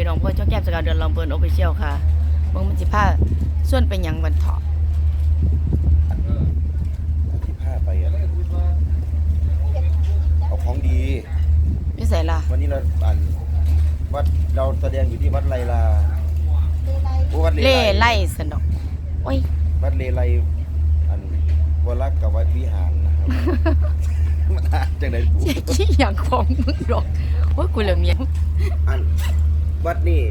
พี่น้องเพื่อนช่องแก้มสกาวเดือนลำเปินออฟฟิเชียลค่ะเบิ่งมันสิพาส่วนเป็นหยังวันเถาะที่ผ้าไปอะเอาของดีนิสัยล่ะวันนี้เราอ่านวัดเราแสดงอยู่ที่วัดไลลาโอ้วัดเลเล่ไลไล่สนดอกโอ้ยวัดเลไลอันวรักษ์กับวัดวิหารนะครับมันอ่านจากไหนปูเจ๊ขี้อย่างของมึงดอกโอ้ยกูเหลือเมียอัน วัดนี่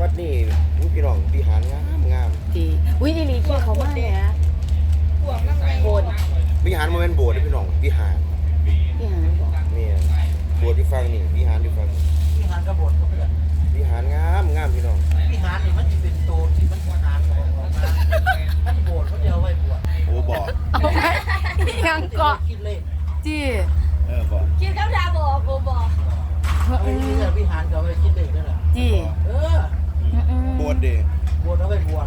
วัดนี่อุ๊ยพี่น้องวิหารงามงามดีอุ้ยดีลีเขี้ยเขามากเลยนะโบนวิหารมันเป็นโบสถ์นะพี่น้องวิหารพี่หาบอกนี่โบสถ์ที่ฟังนี่วิหารที่ฟังวิหารกระบฏเขาเพื่อนวิหารงามงามพี่น้องวิหารนี่มันจะเป็นตัวที่มันทหารออกมาท่านโบสถ์เขาจะเอาไว้บวชโอ้บอกเอาไหมยังเกาะคิดเลขจี เออบอก คิดคำถามบอกกูบอก เอ้ยนี่แหละวิหารเขาไว้คิดเลขนั่นแหละจีเออบสถ์เดโบสถ์เอาไว้บวช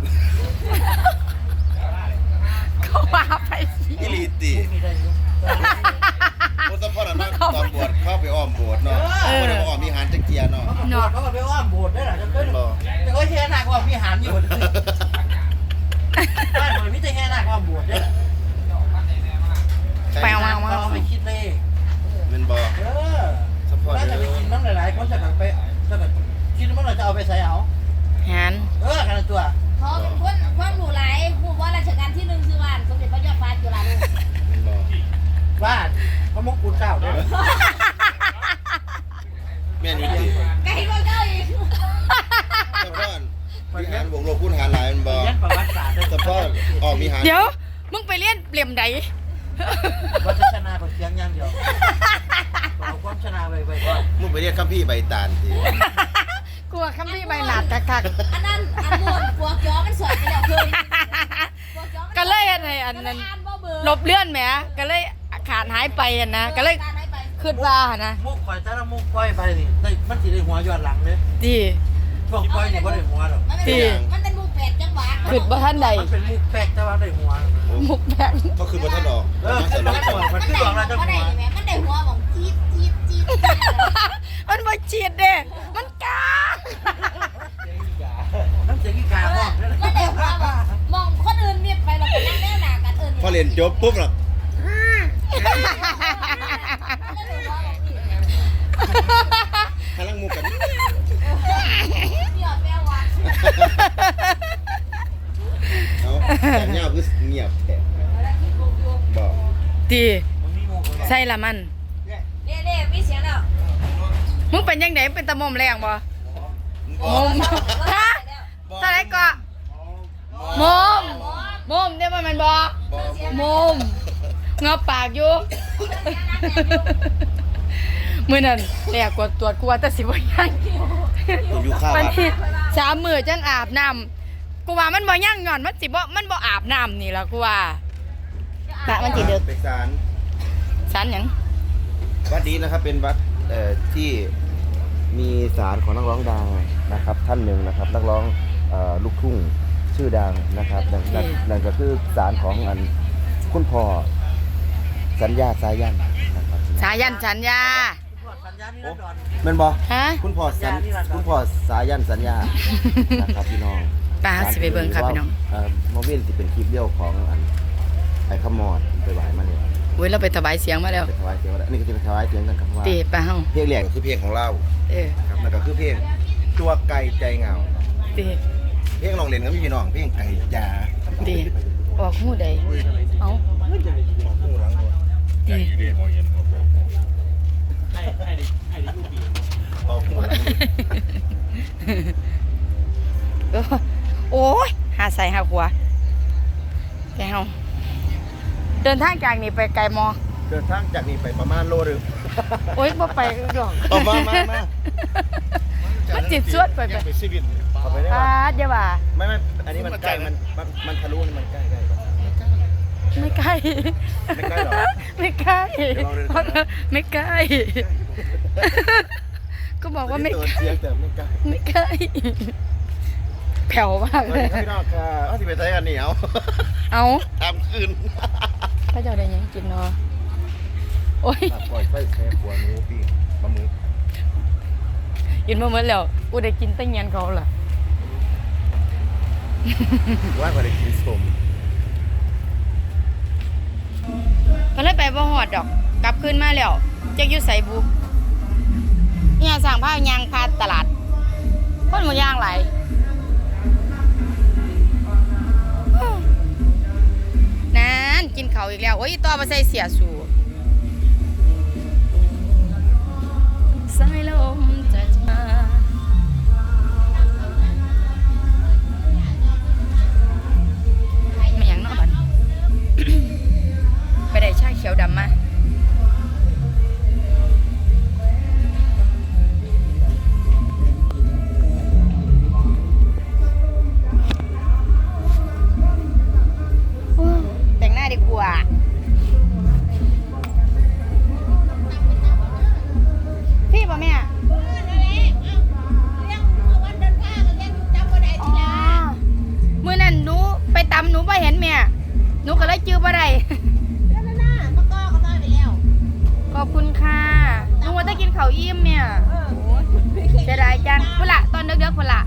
เขาว่าไปสิอิลีติมีได้อยู่โอ้สะพอดนะตอนบวชเข้าไปอ้อมโบสถ์เนาะบ่ได้มาอ้อมวิหารจักเกียร์เนาะเขาก็บวชเขาก็ไปอ้อมโบสถ์ได้หละจะเป็นบ่จะก็แค่หนักว่าวิหารอยู่บ้านมันไม่ใช่แค่หนักว่าโบสถ์ได้ พระมงกุฎเก้าเด้อแม่นอยู่ติไก่ก็เก้าอีกสะพอดวิหารบวกลบคูณหารหลายแมันบ่เรียนประวัติศาสตร์สะพอดอ้อมวิหารเดี๋ยว มึงไปเรียนเปลี่ยมใดวัฒชนะคนเสียงอย่างเดียวเอาความชนะไปไปก่อนมึงไปเรียกคัมพี่ใบตาลติกลัวคำพี่ใบหนาดคักอันนั้นอันนู้นกวกจ้อมันสวยไปแล้วคือๆก็เลยอันไหนอันนั้นอ่านบ่เบอร์ลบเลื่อนแหมก็เลยขาดหายไปอะนะก็เลยการให้ไปคิดว่านะมุกข่อยแต่ละมุกปล่อยไปนี่ได้มันสิได้หัวย้อนหลังเด้ดีพวกปล่อยนี่บ่ได้หัวหรอกมันเป็นมันเป็นมุกแปดจังหวะคิดว่าท่านใดมันเป็นมุกแป๊กแต่ว่าได้หัวมุกแบงก็คือบ่ทันออกเออมันสมันนุกได้หัวมันคือบอกแล้วจะมันหัได้วไหมมันได้หัวของจี๊ดจี๊ดจี๊ดมันบ่ฉีดเด้มันกาน้ำเสียงอีกาห้องนั่นมันได้หัวมองคนอื่นเมียไปเราไปนั่งแนวหนากันเอิญพอเรียนจบปุ๊บล่ะกำลังมุกกัน เมียแปลว่า เอาแต่เงา คือเงียบแท้บอกดีมันมีมุกใส่ละมันเนี่ยเนี่ยมีเสียงแล้วมึงเป็นยังไงเป็นตะมอมแรงบ่บมอกมฮะตอนไหนก็มอมมอมเดี๋ยวมันแมันบ่บอกมอมเงาปากอยู่มื้อนั้นแลกกดตรวจกูว่าแต่สิบ่ยังผมอยู่ข้าวมันอะที่สามมื้อจังอาบน้ำ กูว่ามันบ่ยังย้อนมันสิบ่มันบ่อาบน้ำนี่ล่ะกูว่าปะมันสิเดึกไปศาลสันหยังวัดนี้นะครับเป็นวัดเอ่อที่มีศาลของนักร้องดังนะครับ ท่านหนึ่งนะครับ นักร้องเอ่อลูกทุ่งชื่อดังนะครับนั่นนั่นนั่นก็คือศาลของอันคุณพ่อสัญญาสายันนะครับสายันสัญญาสัญญานี่นะดอนแม่นบ่ฮะคุณพ่อสัญคุณพ่อสายันสัญญานะครับพี่น้อง ไป้าสิไปเบิ่งครับพี่น้องเอ่อโมเวนสิเป็นคลิปเลี้ยวของอันไอ้ขมอดไปไหวมาเนี่ยอุ้ยเราไปถวายเสียงมาแล้วไปถวายเสียงมาแล้วอันนี่ก็จะไปถวายเสียงกันครับว่าตีป้าเฮาเพลงแรกก็คือเพลงของเราเออครับแล้วก็คือเพลงตัวไก่ใจเหงาตีเพลงลองเล่นก็มีพี่น้องเพลงไก่จ๋าตีออกหูใด หาใส่หาหัวแกเฮาเดินทางจากนี่ไปไกลมอ เดินทางจากนี้ไปประมาณโลหนึงโอ้ยบ่ไปดอกเอามามามามันจิตสวดไปไปไปซีวินเข้าไปได้ปาป่ะดอย่าว่า ไม่ไม่อันนี้มันใกล้มันมันมันทะลุนี่มันใกล้ใกล้กว่า ไม่ใกล้ ไม่ใกล้หรอไม่ใกล้เดี๋ยวลองเดินก่อนนะ ไม่ใกล้ ก็บอกว่าไม่ตัวใกล้ เสียงแต่ไม่ใกล้ไม่ใกล้ แผ่วมากสวัเลสยดีครับพี่น้องค่ะเอาสิไปใช้กันเหนียวเอาทำคืนพระเจ้าได้หยังกินเนาะโอ้ยปล่อยไฟแค่ขวานูพี่ปลาหมึกกินมาหมดแล้วกูได้กินแตั้งเงียนเขาล่ะว่าก็ได้กินสมก็เลยไปบ่หอดดอก กลับคืนมาแล้วจักอยู่ใส่บุเนี่ยสั่งผ้ายางพาตลาดคนหมูย่างไหล กินเขาอีกแล้ว โอ้ยต่อมาใส่เสียสูสายลม เห็นแม่หนูก็เลยจื้อบ่ได้ขอบคุณค่ะหนูว่าจะกินข้าวอิ่มเนี่ยเสียดายจังพุ่นละตอนเด็กๆพุ่นละ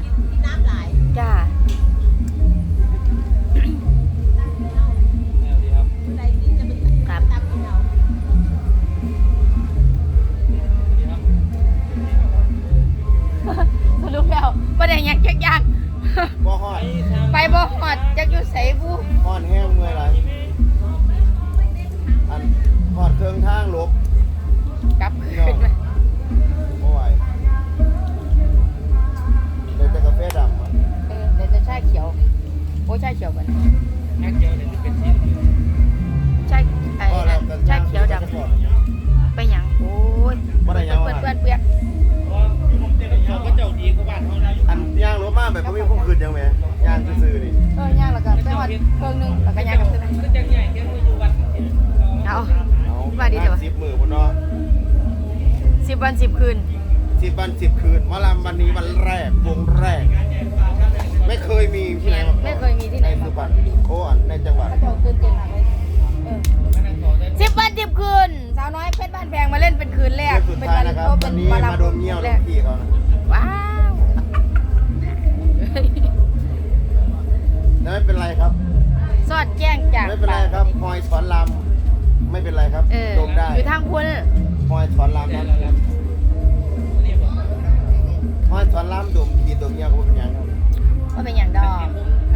วันสิบคืน สิบวันสิบคืนหมอลำวันนี้วันแรกวงแรก ไม่เคยมีที่ไหนมาก่อนไม่เคยมีที่ไหนในมาสุพก่รอรนณโอ้อันในจังหวัดเขาจะเอาคืนเต็มหนักเลยเออสิบวันสิบคืนสาวน้อยเพชร อนลำนะพลอยสอนลำดมขีดดมเงี้ยวก็บ่เป็นหยังครับว่าเป็นอย่างดอก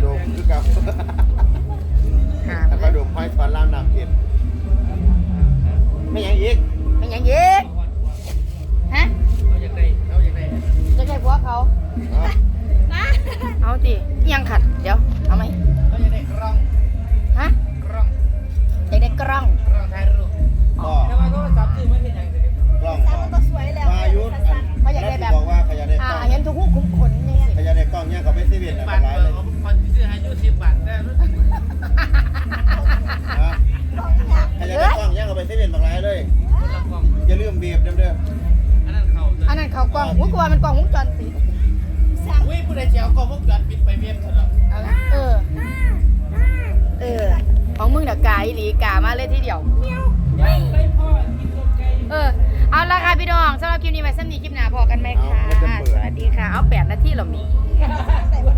ดมคือกับหาแล้วก็ดมพลอยสอนลำน้ำเผ็ดไม่หยังอีกเป็นอย่างเย็ก เจ้ากล้องวงจรปิดไปเวียนเถอะเอาละเออเออ ของมึงเดี๋ยวกาอีหลีกามาเลยทีเดียวไปพ่อกินต้มไก่เออ เอาละค่ะพี่น้องสำหรับคลิปนี้ไว้สั้นนี้คลิปหน้าพอกันไหมคะ สวัสดีค่ะ เอาแปดนาทีเหรอมีเ